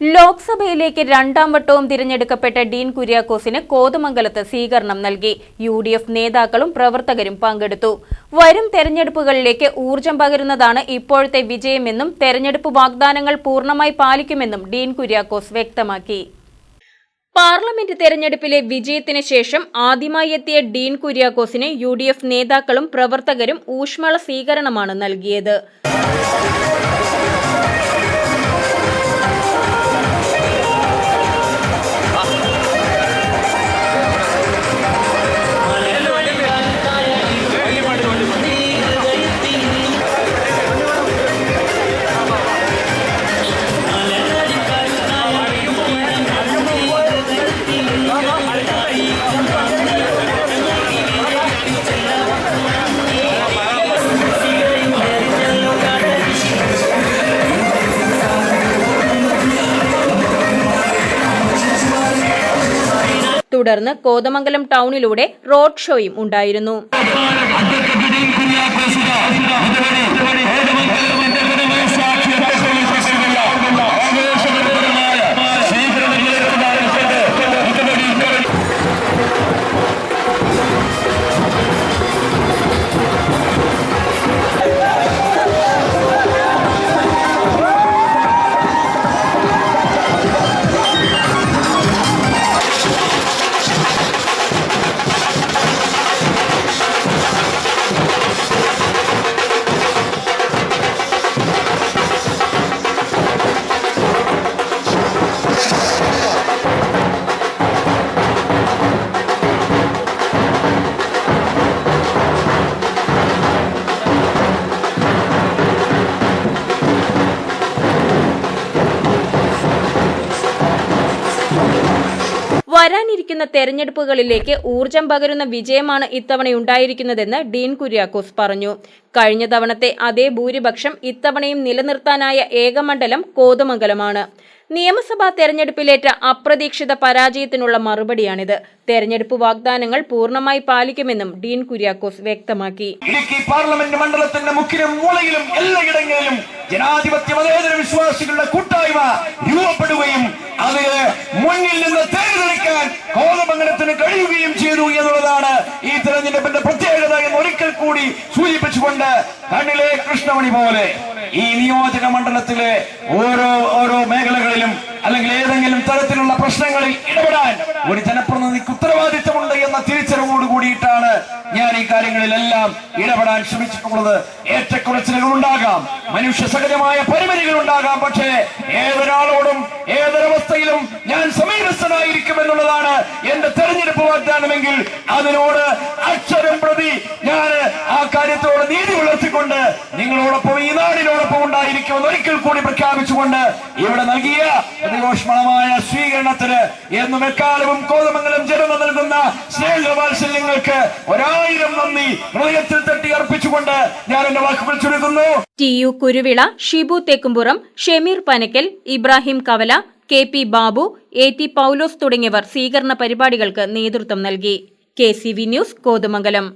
ലോക്സഭയിലേക്ക് രണ്ടാം വട്ടവും തിരഞ്ഞെടുക്കപ്പെട്ട ഡീൻ കുര്യാക്കോസിന് കോതമംഗലത്ത് സ്വീകരണം നൽകി. യു ഡി എഫ് നേതാക്കളും പ്രവർത്തകരും പങ്കെടുത്തു. വരും തെരഞ്ഞെടുപ്പുകളിലേക്ക് ഊർജം പകരുന്നതാണ് ഇപ്പോഴത്തെ വിജയമെന്നും തെരഞ്ഞെടുപ്പ് വാഗ്ദാനങ്ങൾ പൂർണമായി പാലിക്കുമെന്നും ഡീൻ കുര്യാക്കോസ് വ്യക്തമാക്കി. പാർലമെന്റ് തെരഞ്ഞെടുപ്പിലെ വിജയത്തിന് ശേഷം ആദ്യമായി എത്തിയ ഡീൻ കുര്യാക്കോസിന് യു നേതാക്കളും പ്രവർത്തകരും ഊഷ്മള സ്വീകരണമാണ് നൽകിയത്. തുടർന്ന് കോതമംഗലം ടൗണിലൂടെ റോഡ് ഷോയും ഉണ്ടായിരുന്നു. വരാനിരിക്കുന്ന തെരഞ്ഞെടുപ്പുകളിലേക്ക് ഊർജം പകരുന്ന വിജയമാണ് ഇത്തവണയുണ്ടായിരിക്കുന്നതെന്ന് ഡീൻ കുര്യാക്കോസ് പറഞ്ഞു. കഴിഞ്ഞ തവണത്തെ അതേ ഭൂരിപക്ഷം ഇത്തവണയും നിലനിർത്താനായ ഏകമണ്ഡലം കോതമംഗലമാണ്. നിയമസഭാ തെരഞ്ഞെടുപ്പിലേറ്റ അപ്രതീക്ഷിത പരാജയത്തിനുള്ള മറുപടിയാണിത്. തെരഞ്ഞെടുപ്പ് വാഗ്ദാനങ്ങൾ പൂർണമായി പാലിക്കുമെന്നും ഡീൻ കുര്യാക്കോസ് വ്യക്തമാക്കി. ഇടുക്കി പാർലമെന്റ് മണ്ഡലത്തിന്റെ മുക്കിലും മൂലയിലും എല്ലായിടങ്ങളിലും ജനാധിപത്യ മതേതര വിശ്വാസികളുടെ കൂട്ടായ്മ രൂപപ്പെടുകയും അതിന് കൂടി സൂചിപ്പിച്ചുകൊണ്ട് കണ്ണിലെ കൃഷ്ണമണി പോലെ ഈ നിയോജക മണ്ഡലത്തിലെ ഓരോ ഓരോ മേഖലകളിലും അല്ലെങ്കിൽ ഏതെങ്കിലും തരത്തിലുള്ള പ്രശ്നങ്ങളിൽ ഇടപെടാൻ ഒരു ജനപ്രതിനിധിക്ക് ഉത്തരവാദിത്തമുണ്ട് എന്ന തിരിച്ചറിവോട് കൂടിയിട്ടാണ് ഞാൻ ഈ കാര്യങ്ങളിലെല്ലാം ഇടപെടാൻ ശ്രമിച്ചിട്ടുള്ളത്. ഏറ്റക്കുറച്ചിലുകൾ ഉണ്ടാകാം മനുഷ്യ സഹജമായ പരിമിതികൾ ഉണ്ടാകാം പക്ഷേ ഏതൊരാളോടും ഏതൊരവസ്ഥയിലും ഞാൻ സമീപസ്ഥനായിരിക്കും എന്നുള്ളതാണ് എന്റെ തെരഞ്ഞെടുപ്പ് വാഗ്ദാനമെങ്കിൽ അതിനോട് അക്ഷരം പ്രതി ഞാൻ നീതി ഉയർത്തിക്കൊണ്ട് നിങ്ങളോടൊപ്പം ഈ നാടിനോടൊപ്പം ഉണ്ടായിരിക്കുമെന്ന് ഒരിക്കൽ കൂടി പ്രഖ്യാപിച്ചുകൊണ്ട് ഇവിടെ നൽകിയ പ്രതിഘോഷമായ സ്വീകരണത്തിന് എന്നും എക്കാലവും കോതമംഗലം ജനത നൽകുന്ന സ്നേഹവാത്സല്യങ്ങൾക്ക് ഒരായിരം നന്ദി. ഹൃദയത്തിൽ തട്ടി അർപ്പിച്ചുകൊണ്ട് ഞാൻ എന്റെ വാക്കുകൾ ചുരുക്കുന്നു. T U Kuruvila Shibu Thekkumpuram Shemeer Panakkal Ibrahim Kavala K P Babu A T Paulose തുടങ്ങിയവർ സ്വീകരണ പരിപാടികൾക്ക് നേതൃത്വം നൽകി. K C V news Kothamangalam.